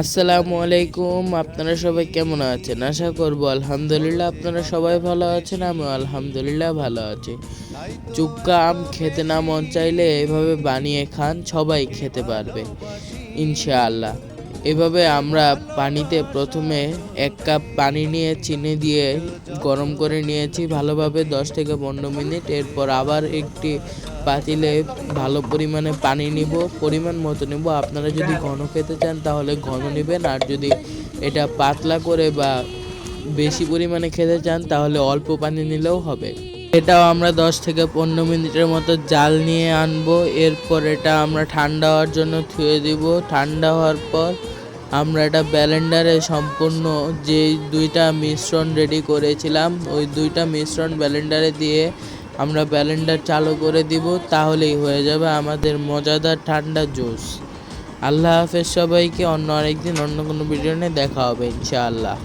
আসসালামু আলাইকুম, আপনারা সবাই কেমন আছেন? আশা করব আলহামদুলিল্লাহ আপনারা সবাই ভালো আছেন আমি আলহামদুলিল্লাহ ভালো আছি। চুক্কা আম খেতে না মন চাইলে এভাবে বানিয়ে খান, সবাই খেতে পারবে, ইনশাআল্লাহ। এভাবে আমরা পানিতে প্রথমে এক কাপ পানি নিয়ে চিনি দিয়ে গরম করে নিয়েছি, ভালোভাবে দশ থেকে পনেরো মিনিট। এরপর আবার একটি পাতিলে ভালো পরিমাণে পানি নিব, পরিমাণ মতো নেব। আপনারা যদি ঘন খেতে চান তাহলে ঘন নেবেন, আর যদি এটা পাতলা করে বা বেশি পরিমাণে খেতে চান তাহলে অল্প পানি নিলেও হবে। এটাও আমরা দশ থেকে পনেরো মিনিটের মতো জাল নিয়ে আনব। এরপর এটা আমরা ঠান্ডা হওয়ার জন্য থুয়ে দিব। ঠান্ডা হওয়ার পর আমরা এটা ব্যালেন্ডারে সম্পূর্ণ যে দুইটা মিশ্রণ রেডি করেছিলাম, ওই দুইটা মিশ্রণ ব্যালেন্ডারে দিয়ে আমরা ব্যালেন্ডার চালু করে দিব, তাহলেই হয়ে যাবে আমাদের মজাদার ঠান্ডা জুস। আল্লাহ হাফেজ সবাইকে অন্য আরেকদিন অন্য কোনো ভিডিও নিয়ে দেখা হবে, ইনশাআল্লাহ।